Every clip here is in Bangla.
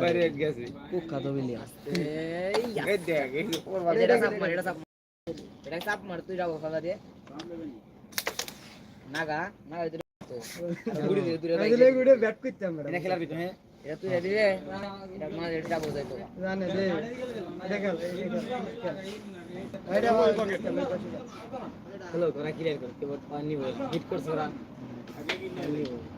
বাইরে গেছে কুখ্যাত বিলিয়া এই ইয়া। এই দেখ এই ওর এটা চাপ মার এটা চাপ মার। এটা চাপ মার তুই যাব খালা দিয়ে নাগা নাগা ভিতরে তো। গুড়ি দিয়ে দূরে দিলে রাখি। গুড়ে ব্যাট করতে আমরা এটা খেলার ভিতরে হ্যাঁ এটা তুই দিলে এটা মাঝে এটা যাব যাইতো জানে দে দেখাল এটা বল হ্যালো তোরা ক্লিয়ার কর কেবল পানি বল হিট করছ ওরা খেললো সাপোর্টে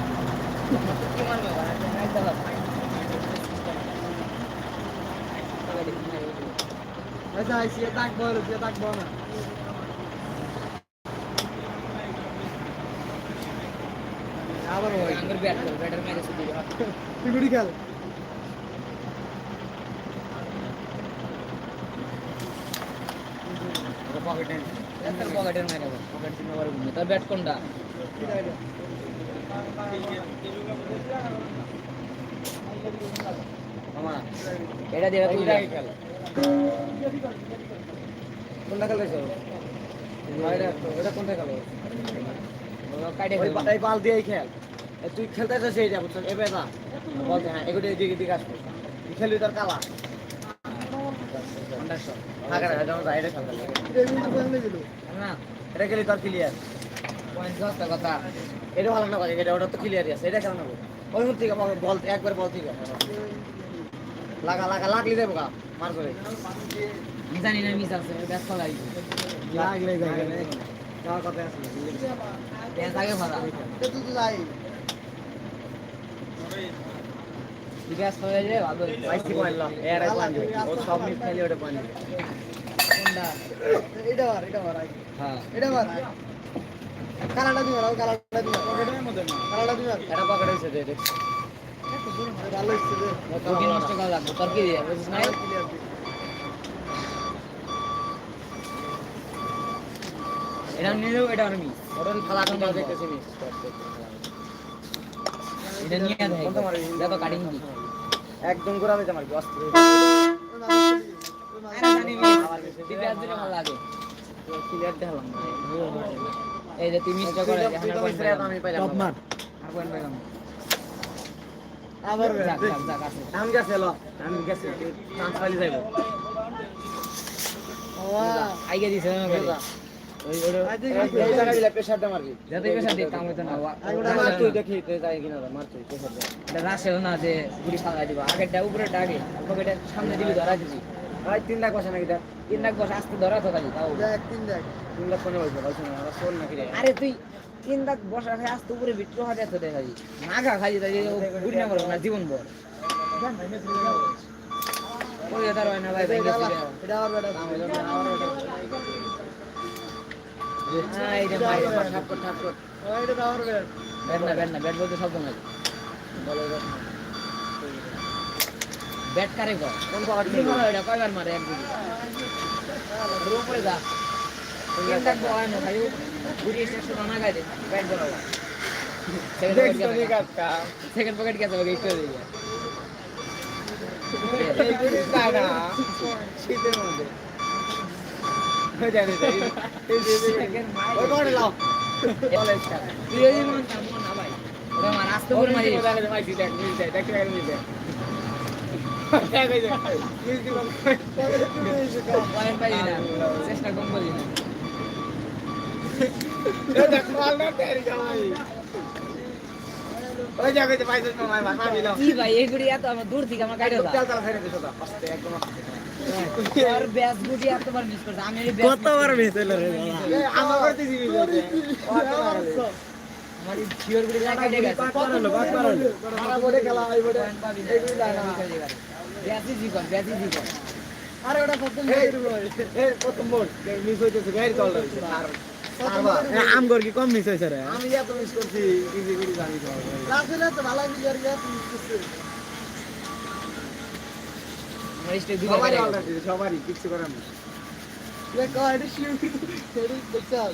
আবার ব্যাট ব্যাটার শুধু তুই খেল পকেটে পকেটের মেরে পকেট চিনে পারব না তোর ব্যাট কোনটা? এটা এইটা খেল কোনটা খেলাইছো এটা এটা কোনটা ওই খেল এ তুই খেলতে চাস এইটা বুঝছ এবে না বলতে হ্যাঁ এগুলো এদিকে এদিকে আসব তুই খেলবি তোর কালা হন্ডার শট ফাঁকা রাখা যেমন যায় এটা খেলতে না খেলি তোর ক্লিয়ার কথা? এটা ভালো না এটা ওটা তো ক্লিয়ারই আছে এটা ওই থেকে বল- একবার বল থেকে লাগা লাগা লাগলি দেবো গা মার করে। জানি না মিস আছে ব্যাট ফলাই লাগলে যাওয়ার কথা আছে। আগে ফলা তুই তো যাই ব্যাট ফলাই রে ভালো বাইশটি পয়েন্ট এর এক পয়েন্ট ও সব মিস খেলে ওটা পয়েন্ট এটা হ্যাঁ। কালাটা দিবা নাও কালাটা দিবা কালাটা দিবা এটা পকেট হয়েছে দে দেখ ভালো হচ্ছে রে তোর নষ্ট করা লাগবে। তোর কি দিয়ে? না ক্লিয়ার এটা নিলেও এটা আর মিস ওটা খেলা এখন বাজে দেখতেছি মিস এটা নিয়ে দেয় দেখো। কাটিং কি। একদম ঘুরা দিতে মারবি অস্ত্র আরে জানি মিস দিবে আজ দিলে ভালো লাগে। ক্লিয়ার দেখালাম। এই যে তুই মিসটা করে আমি পাইলাম টপ মার। আর পয়েন্ট পেলাম আবার যাক যাক আছে। আমি গেছে ল। আমি গেছে। চান্স পাইলে যাইব। ওয়া আইগে দিছে না ওই এই জায়গা দিলে প্রেসার মারবি। যাতে পেশা দিয়ে কাম হইতো না। মার তুই দেখি তুই যাই কিনা মার তুই প্রেসার দে এটা রাশেও না যে গুড়ি ফালা দিবা। আগেরটা আগে। পকেটে সামনে দিবি ধরা দিবি। ভাই তিন লাখ বসে নাকি তিন লাখ বসে আসতে ধরা তো কাজে তাও। দেখ তিন দেখ তিন লাখ কোনে বলছে বলছে না আমরা শোন নাকি রে? আরে তুই তিন লাখ বসা খাই আসতে উপরে বিট্রো হাতে এত দেখা যাই নাগা খাই তাই গুড়ি না না জীবন ভর ওই তার হয় না ভাই ভাই এটা এটা আবার বেটা। হ্যাঁ এই যে মাই ঠাপ কর ঠাপ কর ওই এটা বেটা। না ব্যাট না ব্যাট বলতে শব্দ নাই। বলো। ব্যাট কারে কর কোন পকেট কি মারো এটা কয়বার মারে? এক গুড়ি ওর উপরে যা। তিন লাখ বয় না ভাই। গুড়ি এসে একশো না গায়ে দে। ব্যাট নি কাকা? সেকেন্ড পকেট গেছে ওকে একটু দিয়ে না না শীতের মধ্যে হয়ে ওই লাও তুই মন না ভাই। ওরে মার আস্তে করে মারি। দেখা দেখ দেখ। চেষ্টা কম করি না কি ভাই এই এত আমার দূর থেকে আমার কাটে একদম দাও তেল তেল ফেলে দিছো দা আস্তে একদম আস্তে আর ব্যাস গুড়ি এতবার মিস করছে আমি এই কতবার মিস হলো রে আমার করতেছি মিল আরে ওটা প্রথম এই এই প্রথম বোর্ড মিস হইতেছে গাড়ি কল দিছে আর আম কি কম মিস হইছে রে? আমি এত মিস করছি ইজি গুলি জানি তো। আসলে তো ভালো মিস আর মিস করছে। আমার স্টেক দুবার সবারই কেটে অর্ডার দিতে সবারই কিছু করার না তুই কয় এটা শিউ এটা দেখছস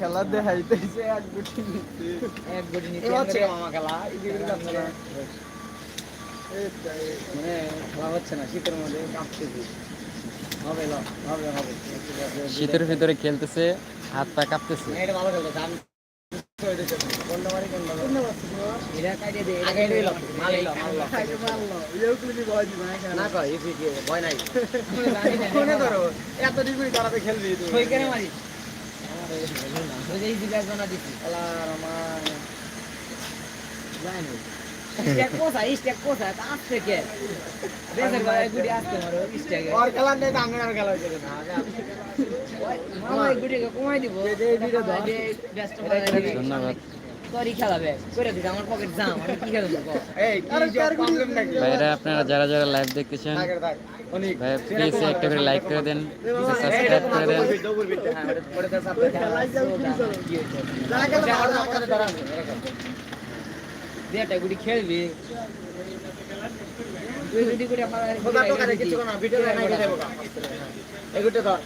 খেলা দেখাইতেছে এক গুটি এক গোটি নিতে খেলা। মানে খেলা হচ্ছে না মধ্যে শীতের ভিতরে খেলতেছে হাত পা কাঁপতেছে। খেলবি খেলা নেই আঙ্গনার খেলা হয়েছে ধন্যবাদ। আমার ভাইরা আপনারা যারা যারা লাইভ দেখতেছেন। ভাই প্লিজ একটা করে লাইক করে দেন সাবস্ক্রাইব করে দেন। খেলাই যাও কি চলো যা গেল ভালো দেটা গুডি খেলবি গুডি আমার করে রেড ধর।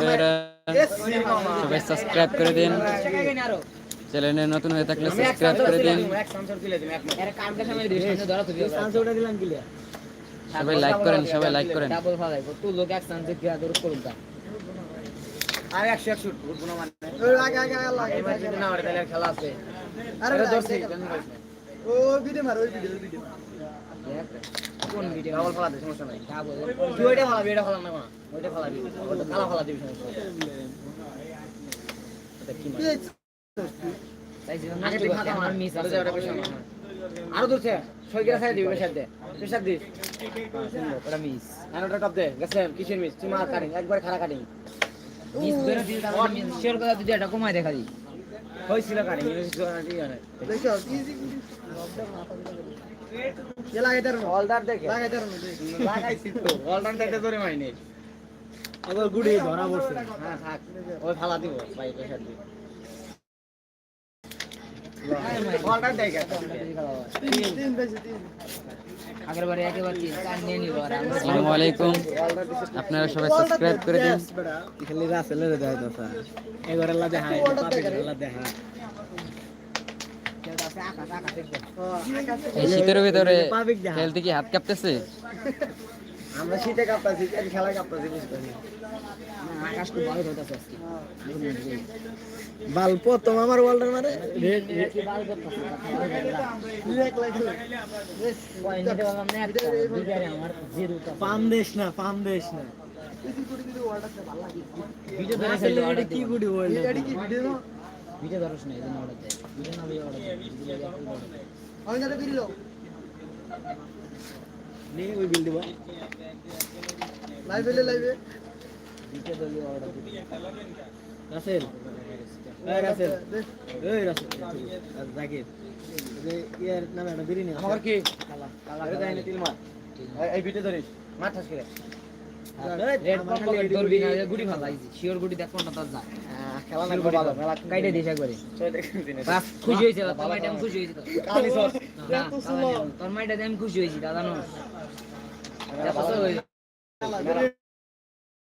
ভাইরা সবাই সাবস্ক্রাইব করে দিন চ্যানেলে নতুন হয়ে থাকলে সাবস্ক্রাইব করে দিন। কে সবাই লাইক করেন সবাই লাইক করেন। ডাবল ফালাই তুই লোক এক সামনে গিয়া দূর করুন তা। আর একশো একশো উঠবো না মানে ওই আগে আগে আগে লাগে। এবার যদি না হয় তাহলে খেলা আছে। আরে পাইছি। ও ভিডিও মার ওই ভিডিও ওই ভিডিও কোন ভিডিও ডাবল খেলা সমস্যা নাই। ডাবল তুই ওইটা ফালাবি এটা ফালাম না কোনো ওইটা ফালাবি ওটা কালা ফালা দিবি সমস্যা নাই। এটা কি মানে? আরও দূরছে ছয় গেলে খাই দিবি প্রেশার দে প্রেশার দিস ওটা মিস আর ওটা টপ দে গেছে কিসের মিস তুই মার কাটিং একবার খারা কাটিং মিস ধরে দিল তারপর মিস শেয়ার করে তুই এটা কমাই দেখা দি হয়েছিল কাটিং দেখো ইজি ধরে মাইনে আবার গুড়ি ধরা পড়ছে হ্যাঁ থাক ওই ফালা দিব ভাই প্রেশার দিব অলদার দেখে তিন তিন বেশি তিন আগের বারে একেবারে তিন চার নিয়ে নিব আর আমরা আপনারা সবাই সাবস্ক্রাইব করে দিন খালি লা দেখা Order দেখে। এই শীতের ভিতরে খেলতে কি হাত কাঁপতেছে আমরা শীতে কাঁপতাছি আজ খেলায় কাঁপতাছি বুঝতে আকাশ খুব ভালো হইতাছে আজকে। বাল প্রথম আমার ওয়ার্ল্ডের মারে। তা পাম দেশ না পাম দেশ না। কি গুড়ি ভিডিও না ভিডিও না এজন্য অর্ডার দেয়। ভিডিও না ভিডিও অর্ডার দেয়। আমি যাতে ভিডিও নি ওই বিল দিব লাইভ লাইভে অর্ডার রাসেল এই রাসেল এই রাসেল আর জাকির যে ইয়ার নামে একটা বিরিয়ানি আমার কি কালা কালা কালা দেয় না তিল মার এই ভিডিও ধরিস মার ঠাস করে রেড পম্প ধরবি না গুড়ি ফালাইছি শিওর গুড়ি দেখ কোনটা তার যায় খেলা না ভালো খেলা কাইটে দেখেন দিনে বাস খুশি হয়েছে তোর মাইটা আমি খুশি হয়েছি কালি কালা নিলাম। তোর মাইটা আমি খুশি হয়েছি দাদা নো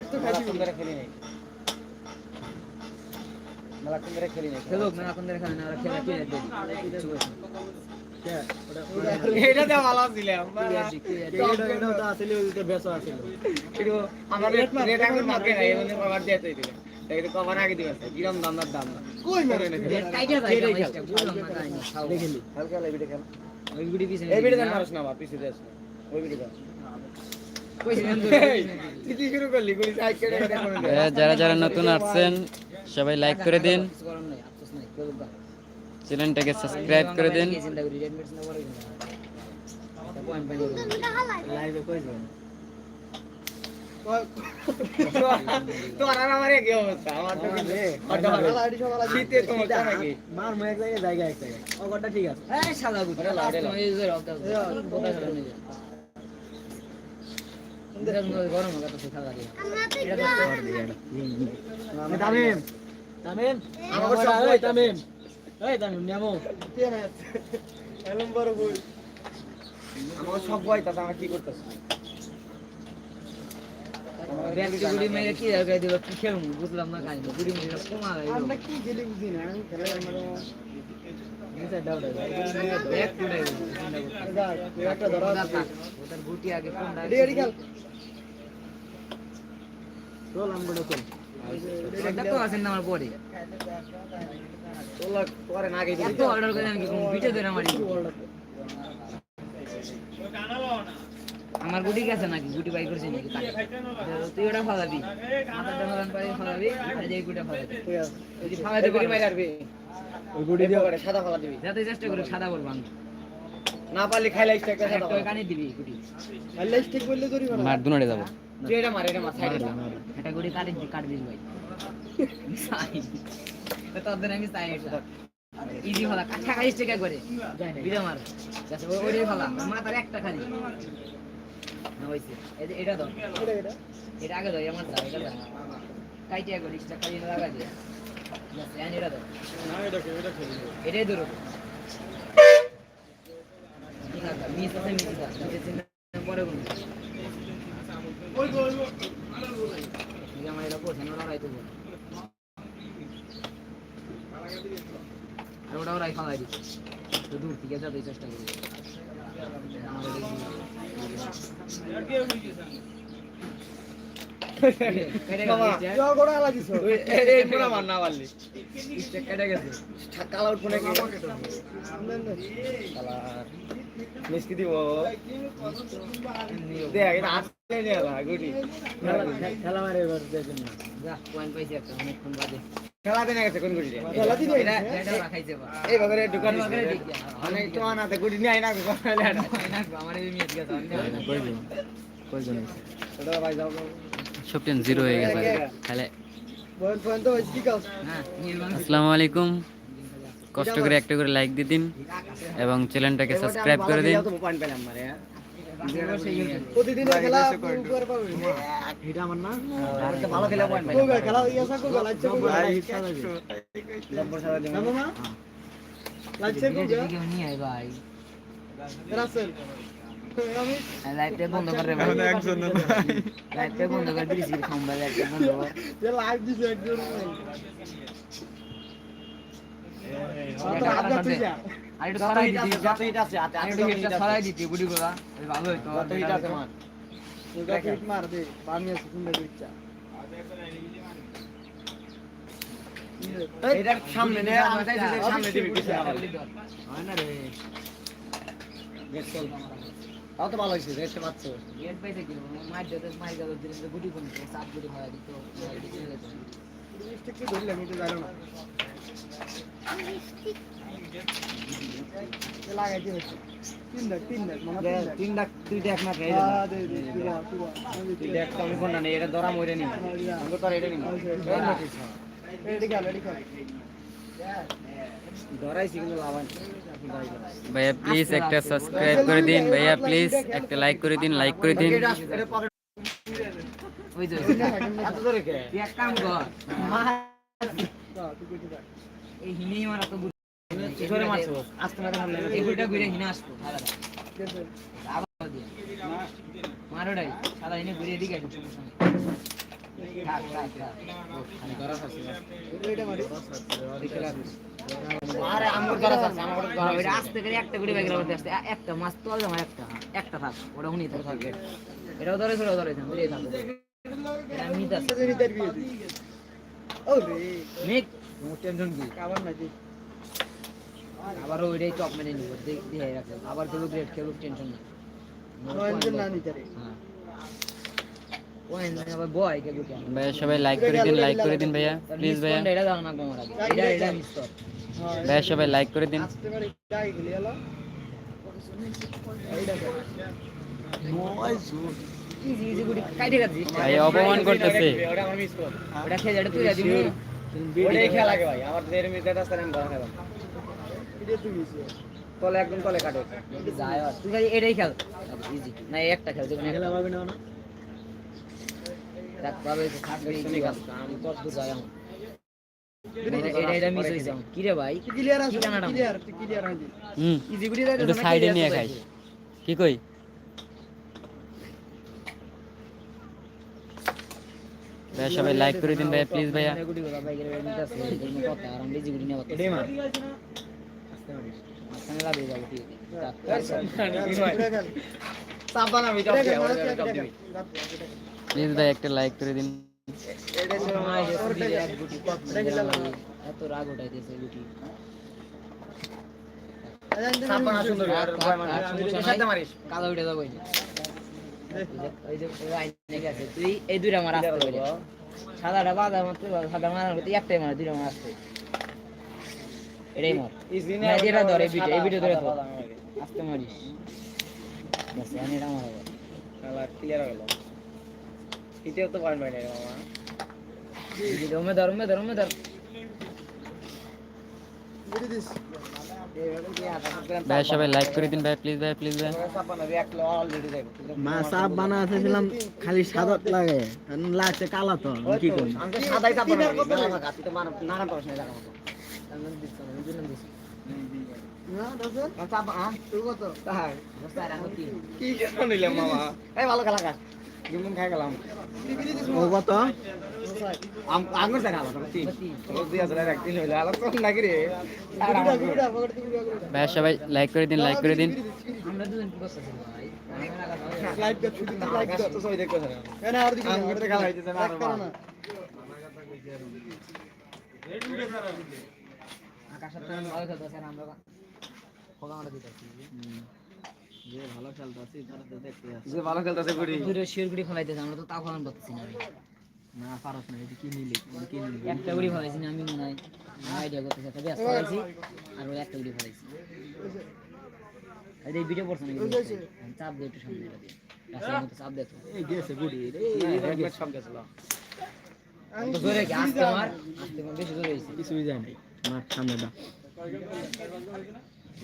তো এটা কভার আগে দিবে কিরম দাম দাম? না কই মারে না না হালকা ওই এই ভিডিও দেন না? পিছে ওই ভিডিও দেন। যারা যারা নতুন আসছেন সবাই লাইক করে দিন। চ্যানেলটাকে সাবস্ক্রাইব করে দিন। লাইভে তোর তামিম তামিম তামিম এই তামিম নেমো এলম বড় বই আমার সব ভয় তাতে আমরা কি করতেছি? ব্যক্তি গুড়ি মেরে কি জায়গায় দিল? কি খেলুম বুঝলাম না কাজ গুড়ি মেরে কমা আমরা কি গেলি বুঝি না? খেলা আমরা একটা ধরা ওটার গুটি আগে কোনটা রেডি খেল। চল আমরা চল দেখো আছেন আমার পরে। তোলা পরে না গেছি এত অর্ডার করে আমি কি কোন পিঠে ধরে মারি আমার গুটি গেছে নাকি? গুটি বাই করছে নাকি তুই ওটা ফালাবি। মাথাটা ফালান পারে ফালাবি আর গুটা ফালাবি আছে। যদি ফালাতে আরবি ওই গুডি দিয়ে করে সাদা ফলা দিবি। যাতে চেষ্টা করি সাদা করব আমি। না পারলে খাইলে একটা একটা সাদা কানে দিবি গুটি। আল্লাহ ঠিক বললে মার দুনারে যাব। তুই এটা মার এটা মার সাইডে একটা গুটি কাটে দি কাট দিস ভাই। সাই তো তাদের আমি সাই এটা ইজি কাছা কাছে চেকা করে। মার। ওই ফালা। মাথার একটা খালি। না হইছে এই যে এটা দাও এটা এটা এটা আগে দাও আমার দাও এটা দাও কাইটিয়া করে ইচ্ছা খালি লাগা দিয়ে যাচ্ছে আমি এটা দাও না এটা কে এটা খেলি এটাই ধরো। মিস আছে মিস আছে পরে কোন আমার এটা করছে না ওরাই তো বল। আর ওটা ওরাই খাওয়াই দিচ্ছে। তো দূর থেকে যাতে চেষ্টা করি মিসকি দিব দেখ এটা নির্মাণ আসসালামু আলাইকুম। কষ্ট করে একটা করে লাইক দিয়ে দিন এবং চ্যানেলটাকে সাবস্ক্রাইব করে দিন। তো পয়েন্ট পেলাম মারে প্রতিদিন খেলা উপরে পাবে? এটা আমার না? আরেকটা ভালো খেলা পয়েন্ট কো খেলা? ইয়াসা কো লাইছে কো নম্বর সারা দিন। মামা লাইছে কো কেউ নিয়ে আয় ভাই। রাসেল। আমি লাইটটা বন্ধ করে ভাই। লাইটটা বন্ধ করে দিয়েছি খাম্বা লাইটটা বন্ধ কর। যে লাইভ দিছে একজন। তো আদা তুই যা। আর একটু সরাই দিতি যত হিট আছে আতে আর একটু হিটটা সরাই দিতি গুটি গুলা তাহলে ভালো হইতো যত হিট আছে মার। ওটা ফিট মার দে বামি আছে সুন্দর ইচ্ছা এটার সামনে নে আমি চাইছি যে সামনে দিবি কিছু হয় না রে। গেট চল। তাও তো ভালো হয়েছে দেখতে পাচ্ছ। গেট পাইছে কি? মার দিতে মার গেল দিলে গুটি কোন সাত গুটি দিত স্টিক ধরলে আমি তো জানো না। এ লাগাইতে হচ্ছে তিন দাগ তিন দাগ মামা তিন দাগ তিন ডাক তুই দেখ না খেয়ে দে দে তুই বল, তুই বল। আমি তুই দিতে- দেখ তো আমি কোন না এটা ধরা মরে নি আমি তো এটা নি রেডি খেল রেডি খেল ধরাইছি কিন্তু লাভ হয় ভাইয়া প্লিজ একটা সাবস্ক্রাইব করে দিন ভাইয়া প্লিজ একটা লাইক করে দিন লাইক করে দিন মারছো আস্তে না এই ঘুরে হিনে আসতো? আবার দিয়ে। সাদা হিনে ঘুরে এদিকে সমস্যা নেই করে একটা মাছ তো আমার একটা। একটা থাক ওটা উনি থাকে। এটাও ধরে ধরে ধরে আমি তুই। ও টেনশন কি? খাবার নাকি? আবার ওইটাই টপ মেনে নিব দিয়ে রাখবে আবার খেলুক রেড খেলুক টেনশন। হ্যাঁ। ওই আবার বয় কে গুটি ভাইয়া সবাই লাইক করে দিন লাইক করে দিন ভাইয়া। প্লিজ ভাইয়া। এটা দাও না তোমার আগে। এটা এটা মিস কর। ভাইয়া সবাই লাইক করে দিন। আসতে পারি গাই খেলি এলো। ইজি ইজি গুটি কাইটে গেছি। ভাইয়া অপমান করতেছে। ওটা আমার মিস কর। ওটা খেয়ে যাটা তুই খেলা। ভাই আমার তলে একদম তলে কাটে। যায় তুই খালি এটাই খেল। ইজি না একটা খেল যেখানে খেলা পাবে না। না রাত পাবে আমি কত দূর যাই মিস হইছে কি ভাই? কই? ভাইয়া সবাই লাইক করে দিন ভাইয়া। প্লিজ ভাইয়া একটা লাইক করে দিন উঠে এই মার সাদাটা বাদা মাত্র সাদা মারার একটাই মার, দুইটা মারা আসতে। এটাই মার ইজি না, যেটা ধর, এই ভিডিও- এই ভিডিও ধরে ধর। আসতে মারিস। ব্যাস, আমি এটা মারাবো খেলা ক্লিয়ার হয়ে গেল। এটাও তো মামা। এই যে, ধর ওমে ধর ধর সবাই লাইক করে দিন প্লিজ প্লিজ সাপ মা বানাতেছিলাম খালি সাদা লাগে। লাগছে কালা তো কি করি সাদাই সাপ বানাবি ভালো খেলা কাজ গেম খাই গেলাম ও কত আঙুর দেখ গুড়া ভাইয়া সবাই লাইক করে দিন লাইক করে দিন আমরা দুজন কি আমি লাগা দাও। লাইভ দে ছুটি দি লাইভ আকাশ দে তো সবাই দেখতেছে না এনা আর দিকে আঙ্গুর তো খেলা হইতেছে না, আরও করো ভালো। না খেলতেছে আমরা ফোকা দিতেছি যে ভালো খেলতাছি তারা তো দেখতে যে ভালো খেলতেছে গুড়ি। দূরে শিওর গুড়ি ফেলাইতেছে আমরা তো তাও ফেলান পাচ্ছি না। আমি না পারছ না এটা কি নিলি কি নিলি? একটা গুড়ি ফেলাইছি না আমি মনে হয় আইডিয়া করতেছি। একটা ব্যাস ফেলাইছি আর ওই একটা গুড়ি ফেলাইছি। এই ভিডিও করছেন চাপ দিয়ে একটু সামনে এটা দিয়ে। রাস্তার মধ্যে চাপ দিয়ে তো। এই গেছে গুড়ি এক ম্যাচ সব গেছিল। জোরে আস্তে মার আস্তে মার বেশি জোরে হয়েছে। কিছুই যায় নাই। মার সামনে দা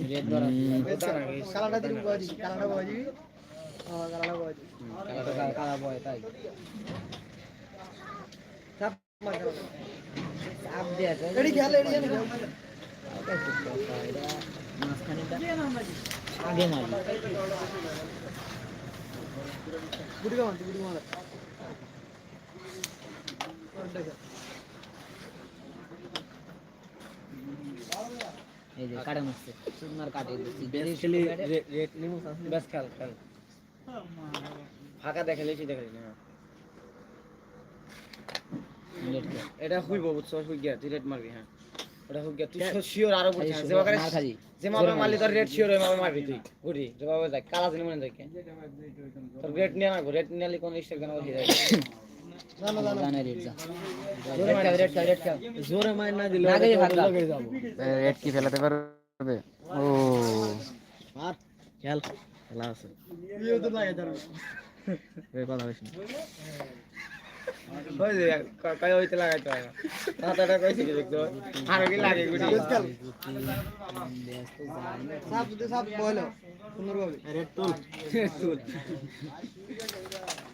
রেড ধরা কালাটা দিবি বাজি কালাটা বাজি কালাটা বাজি কালাটা কালা- কালা বয় তাই সাপ মার কালাটা চাপ দিয়ে তো এডি খেল এডি খেল এটা একটু কথা, এটা মাঝখানেটা আগে মারি কামান এই যে কাটে মারছে। সুন্দর কাটে খেলি রেট নিমু ব্যাস খেল খেল। ফাঁকা দেখালে কি দেখালি না এটা হুইব বুঝছ? হুই গিয়া তুই রেট মারবি হ্যাঁ। ওটা হুই গিয়া তুই শিওর আরও বুঝছিস যে বাকারে খালি। যে মাপে মারলি তোর রেট শিওর হয়ে মাপে মারবি তুই। গুড়ি যে বাবা যাক কালা জিনি মনে দেখে তোর রেট নিয়ে না রেট নিয়ে কোন স্টেক গানা হয়ে যায় জানে রেড কি ফেলাতে ও খেল খেলা আছে হয়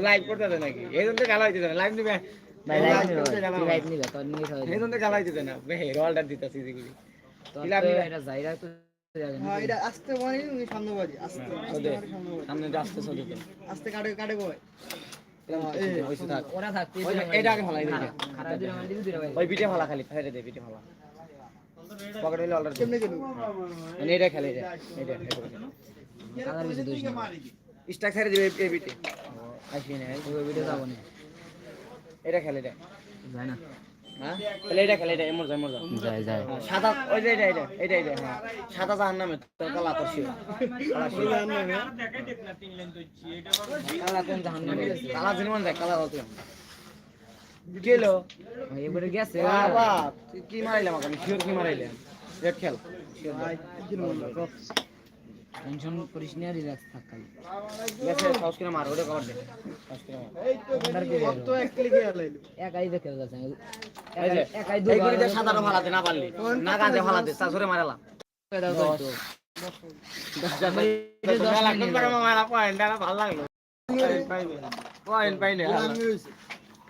লাইভ করতে নাকি এই জন্য খেলা হইতেছে না লাইভ নিবে এই জন্য জ্বালাই দিতে না অর্ডার দিতেছি যেগুলি। এটা যাইরা তো। হ্যাঁ এটা আস্তে মানে সামনে বাজি আস্তে সামনে আসতে চলে আস্তে কাটে কাটে কয় ওই- পিঠে ফালা খালি ফেলে দে পিঠে ফালা পকেট হইলে মানে এটা খেলে এটা এটা কালার বেশি দোষ। স্টাক ছেড়ে দিবে এই পিঠে। আসবি না ওই ভিডিও যাব না। এটা খেলে এটা যায় না। হ্যাঁ? তাহলে এটা এমর যায় এমর যায় যায় যায় হ্যাঁ, সাদা ওই যে এটা এটা এটা এটা হ্যাঁ। জাহান নামে তোর কালা শিব কালা কোন জাহান্নামে? গেছে? কালা জিনিস দেখ কালা হতো গেলো। এবারে গেছে। কি মারাইলাম আমি শিওর কি মারাইলাম রেড খেল। টেনশন করিস না রিল্যাক্স থাক খালি। গেছে সাউস কিনা মার ওটা কভার দে। সাউস কিনা মার। ওনার তো এক ক্লিকে একাই দেখে যাচ্ছে এই ফালাতে না পারলি। না ফালাতে মারালাম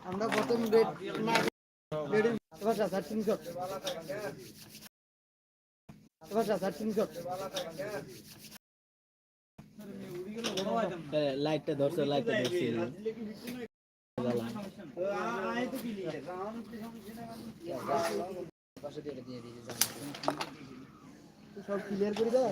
আমরা প্রথম লাইটটা ধরছে লাইটটা ধরছে। সব ক্লিয়ার করে দাও।